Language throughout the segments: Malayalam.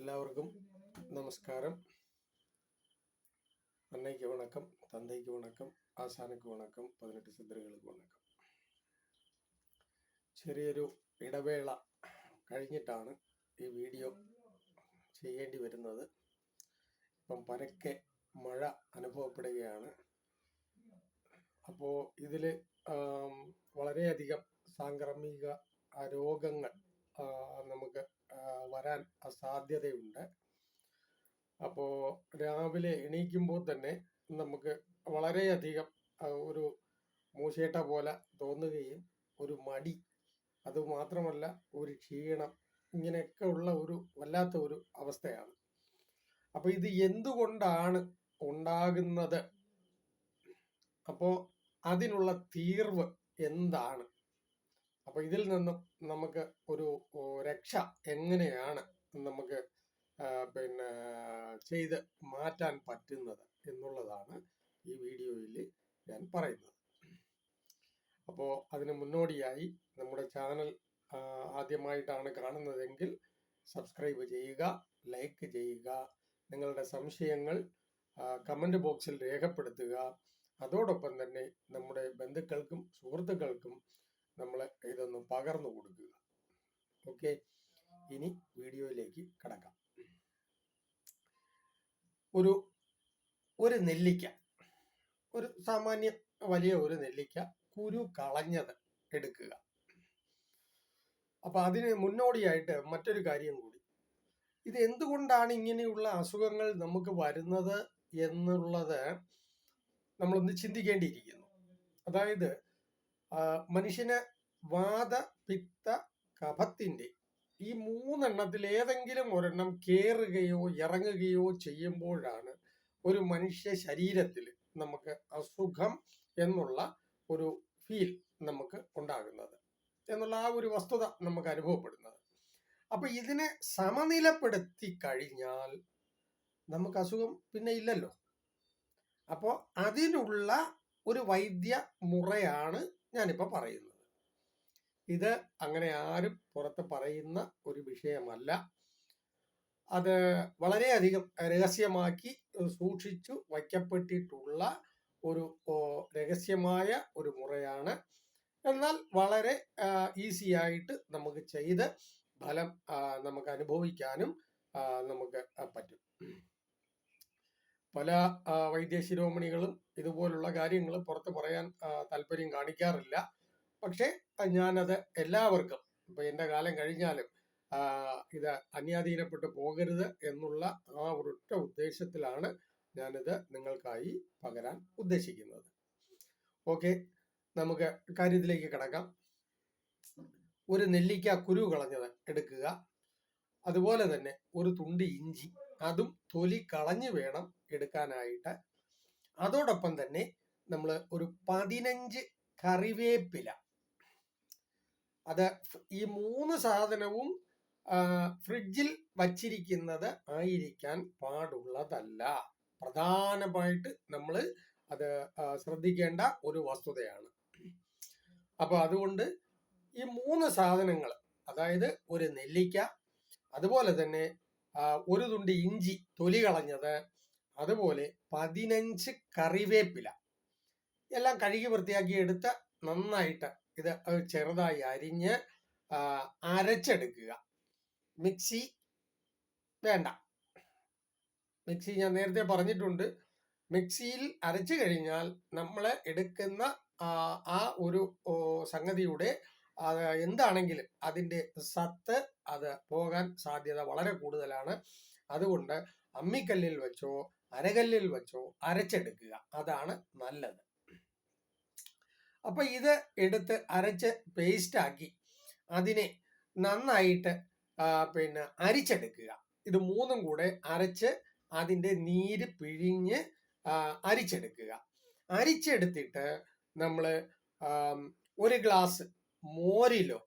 எல்லாருக்கும் நமஸ்காரம் அன்னைக்கு வணக்கம் தந்தைக்கு வணக்கம் ആശാനക്ക് വണക്കം പതിനെട്ട് സിദ്ധറുകൾക്ക് വണക്കം ചെറിയൊരു ഇടവേള കഴിഞ്ഞിട്ടാണ് ഈ വീഡിയോ ചെയ്യേണ്ടി വരുന്നത് ഇപ്പം പരക്കെ മഴ അനുഭവപ്പെടുകയാണ് അപ്പോൾ ഇതിൽ വളരെയധികം സാംക്രമിക ആ, രോഗങ്ങൾ ആ, നമുക്ക് വരാൻ സാധ്യതയുണ്ട് അപ്പോൾ രാവിലെ എണീക്കുമ്പോൾ തന്നെ നമുക്ക് വളരെയധികം ഒരു മൂശേട്ട പോലെ തോന്നുകയും ഒരു മടി അതുമാത്രമല്ല ഒരു ക്ഷീണം ഇങ്ങനെയൊക്കെ ഉള്ള ഒരു വല്ലാത്ത ഒരു അവസ്ഥയാണ്. അപ്പോൾ ഇത് എന്തുകൊണ്ടാണ് ഉണ്ടാകുന്നത്? അപ്പോൾ അതിനുള്ള തീർവ് എന്താണ്? അപ്പൊ ഇതിൽ നിന്നും നമുക്ക് ഒരു രക്ഷ എങ്ങനെയാണ് നമുക്ക് പിന്നെ ചെയ്ത് മാറ്റാൻ പറ്റുന്നത് എന്നുള്ളതാണ് ഈ വീഡിയോയിൽ ഞാൻ പറയുന്നത്. അപ്പോൾ അതിന് മുന്നോടിയായി നമ്മുടെ ചാനൽ ആദ്യമായിട്ടാണ് കാണുന്നതെങ്കിൽ സബ്സ്ക്രൈബ് ചെയ്യുക ലൈക്ക് ചെയ്യുക നിങ്ങളുടെ സംശയങ്ങൾ കമന്റ് ബോക്സിൽ രേഖപ്പെടുത്തുക. അതോടൊപ്പം തന്നെ നമ്മുടെ ബന്ധുക്കൾക്കും സുഹൃത്തുക്കൾക്കും നമ്മൾ ഇതൊന്ന് പകർന്നു കൊടുക്കുക. ഓക്കെ? ഇനി വീഡിയോയിലേക്ക് കടക്കാം. ഒരു ഒരു നെല്ലിക്ക. ഒരു സാമാന്യ വലിയ ഒരു നെല്ലിക്ക കുരു കളഞ്ഞത് എടുക്കുക. അപ്പൊ അതിന് മുന്നോടിയായിട്ട് മറ്റൊരു കാര്യം കൂടി. ഇത് എന്തുകൊണ്ടാണ് ഇങ്ങനെയുള്ള അസുഖങ്ങൾ നമുക്ക് വരുന്നത് എന്നുള്ളത് നമ്മളൊന്ന് ചിന്തിക്കേണ്ടിയിരിക്കുന്നു. അതായത് മനുഷ്യന് വാത പിത്ത കഫത്തിന്റെ ഈ മൂന്നെണ്ണത്തിൽ ഏതെങ്കിലും ഒരെണ്ണം കയറുകയോ ഇറങ്ങുകയോ ചെയ്യുമ്പോഴാണ് ഒരു മനുഷ്യ ശരീരത്തിൽ നമുക്ക് അസുഖം എന്നുള്ള ഒരു ഫീൽ നമുക്ക് ഉണ്ടാകുന്നത് എന്നുള്ള ആ ഒരു വസ്തുത നമുക്ക് അനുഭവപ്പെടുന്നത്. അപ്പൊ ഇതിനെ സമനിലപ്പെടുത്തി കഴിഞ്ഞാൽ നമുക്ക് അസുഖം പിന്നെ ഇല്ലല്ലോ. അപ്പോൾ അതിനുള്ള ഒരു വൈദ്യ മുറയാണ് ഞാനിപ്പോൾ പറയുന്നത്. ഇത് അങ്ങനെ ആരും പുറത്ത് പറയുന്ന ഒരു വിഷയമല്ല. അത് വളരെയധികം രഹസ്യമാക്കി സൂക്ഷിച്ചു വയ്ക്കപ്പെട്ടിട്ടുള്ള ഒരു രഹസ്യമായ ഒരു മുറയാണ്. എന്നാൽ വളരെ ഈസി ആയിട്ട് നമുക്ക് ചെയ്ത് ഫലം നമുക്ക് അനുഭവിക്കാനും നമുക്ക് പറ്റും. പല വൈദ്യശിരോമണികളും ഇതുപോലുള്ള കാര്യങ്ങൾ പുറത്ത് പറയാൻ താല്പര്യം കാണിക്കാറില്ല. പക്ഷേ ഞാനത് എല്ലാവർക്കും ഇപ്പൊ എന്റെ കാലം കഴിഞ്ഞാലും ഇത് അന്യാധീനപ്പെട്ടു പോകരുത് എന്നുള്ള ആ ഒരൊറ്റ ഉദ്ദേശത്തിലാണ് ഞാനിത് നിങ്ങൾക്കായി പകരാൻ ഉദ്ദേശിക്കുന്നത്. ഓക്കെ നമുക്ക് കാര്യത്തിലേക്ക് കിടക്കാം. ഒരു നെല്ലിക്ക കുരു കളഞ്ഞത് എടുക്കുക. അതുപോലെ തന്നെ ഒരു തുണ്ട് ഇഞ്ചി അതും തൊലി കളഞ്ഞു വേണം എടുക്കാനായിട്ട് അതോടൊപ്പം തന്നെ നമ്മൾ ഒരു പതിനഞ്ച് കറിവേപ്പില. അത് ഈ മൂന്ന് സാധനവും ഫ്രിഡ്ജിൽ വച്ചിരിക്കുന്നത് ആയിരിക്കാൻ പാടുള്ളതല്ല. പ്രധാനമായിട്ട് നമ്മൾ അത് ശ്രദ്ധിക്കേണ്ട ഒരു വസ്തുതയാണ്. അപ്പൊ അതുകൊണ്ട് ഈ മൂന്ന് സാധനങ്ങൾ അതായത് ഒരു നെല്ലിക്ക അതുപോലെ തന്നെ ഒരു തുണ്ട് ഇഞ്ചി തൊലി കളഞ്ഞത് അതുപോലെ പതിനഞ്ച് കറിവേപ്പില. എല്ലാം കഴുകി വൃത്തിയാക്കി എടുത്ത് നന്നായിട്ട് ഇത് ചെറുതായി അരിഞ്ഞ് അരച്ചെടുക്കുക. മിക്സി വേണ്ട. മിക്സി ഞാൻ നേരത്തെ പറഞ്ഞിട്ടുണ്ട്. മിക്സിയിൽ അരച്ചു കഴിഞ്ഞാൽ നമ്മൾ എടുക്കുന്ന ആ, ഒരു സംഗതിയുടെ എന്താണെങ്കിലും അതിന്റെ സത്ത് അത് പോകാൻ സാധ്യത വളരെ കൂടുതലാണ്. അതുകൊണ്ട് അമ്മിക്കല്ലിൽ വെച്ചോ അരകല്ലിൽ വെച്ചോ അരച്ചെടുക്കുക. അതാണ് നല്ലത്. അപ്പൊ ഇത് എടുത്ത് അരച്ച് പേസ്റ്റ് ആക്കി അതിനെ നന്നായിട്ട് പിന്നെ അരിച്ചെടുക്കുക. ഇത് മൂന്നും കൂടെ അരച്ച് അതിന്റെ നീര് പിഴിഞ്ഞ് അരിച്ചെടുക്കുക. അരിച്ചെടുത്തിട്ട് നമ്മൾ ഒരു ഗ്ലാസ് മോരിലോ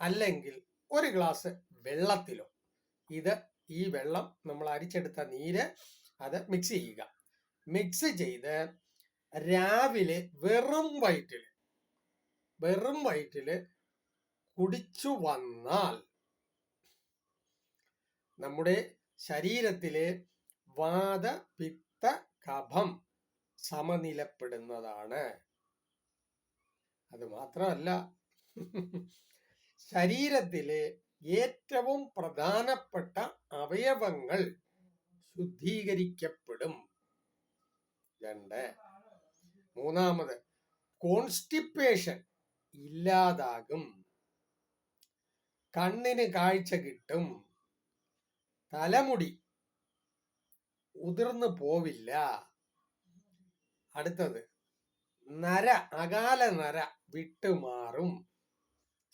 അല്ലെങ്കിൽ ഒരു ഗ്ലാസ് വെള്ളത്തിലോ ഇത് ഈ വെള്ളം നമ്മൾ അരിച്ചെടുത്ത നീര് അത് മിക്സ് ചെയ്യുക. മിക്സ് ചെയ്ത് രാവിലെ വെറും വൈറ്റിൽ വെറും വൈറ്റിൽ കുടിച്ചു വന്നാൽ നമ്മുടെ ശരീരത്തിലെ വാദ പിത്ത കഭം സമനിലപ്പെടുന്നതാണ്. അത് മാത്രമല്ല ശരീരത്തിലെ ഏറ്റവും പ്രധാനപ്പെട്ട അവയവങ്ങൾ ശുദ്ധീകരിക്കപ്പെടും. രണ്ട്. മൂന്നാമത് കോൺസ്റ്റിപ്പേഷൻ ഇല്ലാതാകും. കണ്ണിന് കാഴ്ച കിട്ടും. തലമുടി ഉതിർന്നു പോവില്ല. അടുത്തത് നര അകാല നര വിട്ടുമാറും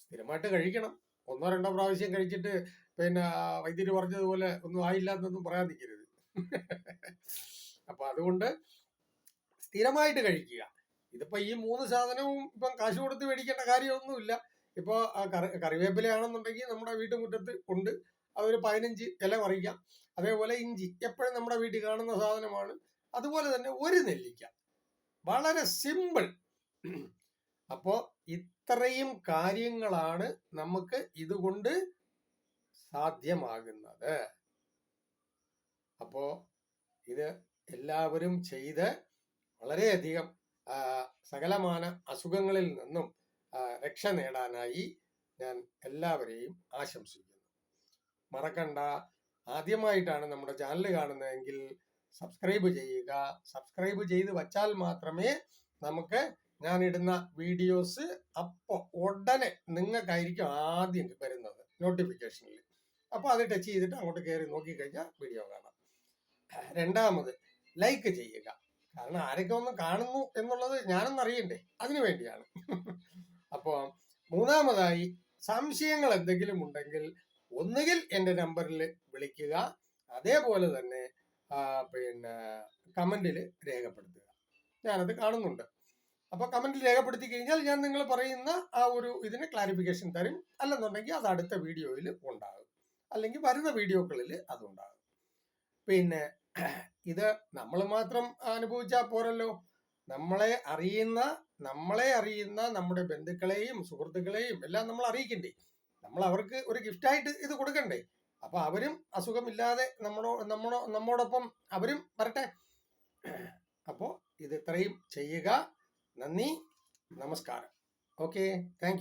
സ്ഥിരമായിട്ട് കഴിക്കണം. ഒന്നോ രണ്ടോ പ്രാവശ്യം കഴിച്ചിട്ട് പിന്നെ വൈദ്യുതി പറഞ്ഞതുപോലെ ഒന്നും ആയില്ല എന്നൊന്നും പറയാൻ നിൽക്കരുത്. അപ്പൊ അതുകൊണ്ട് സ്ഥിരമായിട്ട് കഴിക്കുക. ഇതിപ്പോ ഈ മൂന്ന് സാധനവും ഇപ്പം കാശ് കൊടുത്ത് മേടിക്കേണ്ട കാര്യമൊന്നുമില്ല. ഇപ്പോൾ കറി കറിവേപ്പിലയാണെന്നുണ്ടെങ്കിൽ നമ്മുടെ വീട്ടുമുറ്റത്ത് ഉണ്ട്. അതൊരു പതിനഞ്ച് ഇല പറിക്കാം അതേപോലെ ഇഞ്ചി. എപ്പോഴും നമ്മുടെ വീട്ടിൽ കാണുന്ന സാധനമാണ്. അതുപോലെ തന്നെ ഒരു നെല്ലിക്ക. വളരെ സിമ്പിൾ. അപ്പോൾ ഇത്രയും കാര്യങ്ങളാണ് നമുക്ക് ഇതുകൊണ്ട് സാധ്യമാകുന്നത്. അപ്പോ ഇത് എല്ലാവരും ചെയ്ത് വളരെയധികം സകലമാന അസുഖങ്ങളിൽ നിന്നും രക്ഷ നേടാനായി ഞാൻ എല്ലാവരെയും ആശംസിക്കുന്നു. മറക്കണ്ട. ആദ്യമായിട്ടാണ് നമ്മുടെ ചാനൽ കാണുന്നതെങ്കിൽ സബ്സ്ക്രൈബ് ചെയ്യുക. സബ്സ്ക്രൈബ് ചെയ്ത് വച്ചാൽ മാത്രമേ നമുക്ക് ഞാൻ ഇടുന്ന വീഡിയോസ് അപ്പോൾ ഉടനെ നിങ്ങൾക്കായിരിക്കും ആദ്യം വരുന്നത് നോട്ടിഫിക്കേഷനിൽ. അപ്പോൾ അത് ടച്ച് ചെയ്തിട്ട് അങ്ങോട്ട് കയറി നോക്കിക്കഴിഞ്ഞാൽ വീഡിയോ കാണാം. രണ്ടാമത് ലൈക്ക് ചെയ്യുക. കാരണം ആരൊക്കെ ഒന്ന് കാണുന്നു എന്നുള്ളത് ഞാനൊന്നും അറിയണ്ടേ? അതിനു വേണ്ടിയാണ്. അപ്പോ മൂന്നാമതായി സംശയങ്ങൾ എന്തെങ്കിലും ഉണ്ടെങ്കിൽ ഒന്നുകിൽ എന്റെ നമ്പറിൽ വിളിക്കുക. അതേപോലെ തന്നെ പിന്നെ കമന്റിൽ രേഖപ്പെടുത്തുക. ഞാനത് കാണുന്നുണ്ട്. അപ്പോൾ കമന്റിൽ രേഖപ്പെടുത്തി കഴിഞ്ഞാൽ ഞാൻ നിങ്ങൾ പറയുന്ന ആ ഒരു ഇതിന് ക്ലാരിഫിക്കേഷൻ തരും. അല്ലെന്നുണ്ടെങ്കിൽ അത് അടുത്ത വീഡിയോയിൽ ഉണ്ടാകും. അല്ലെങ്കിൽ വരുന്ന വീഡിയോകളിൽ അതുണ്ടാകും പിന്നെ ഇത് നമ്മൾ മാത്രം അനുഭവിച്ചാൽ പോരല്ലോ. നമ്മളെ അറിയുന്ന നമ്മളെ അറിയുന്ന നമ്മുടെ ബന്ധുക്കളെയും സുഹൃത്തുക്കളെയും എല്ലാം നമ്മൾ അറിയിക്കണ്ടേ. നമ്മൾ അവർക്ക് ഒരു ഗിഫ്റ്റായിട്ട് ഇത് കൊടുക്കണ്ടേ. അപ്പൊ അവരും അസുഖമില്ലാതെ നമ്മളോ നമ്മളോ നമ്മോടൊപ്പം അവരും വരട്ടെ. അപ്പോ ഇത് ഇത്രയും ചെയ്യുക. നന്ദി. നമസ്കാരം. ഓക്കെ. താങ്ക്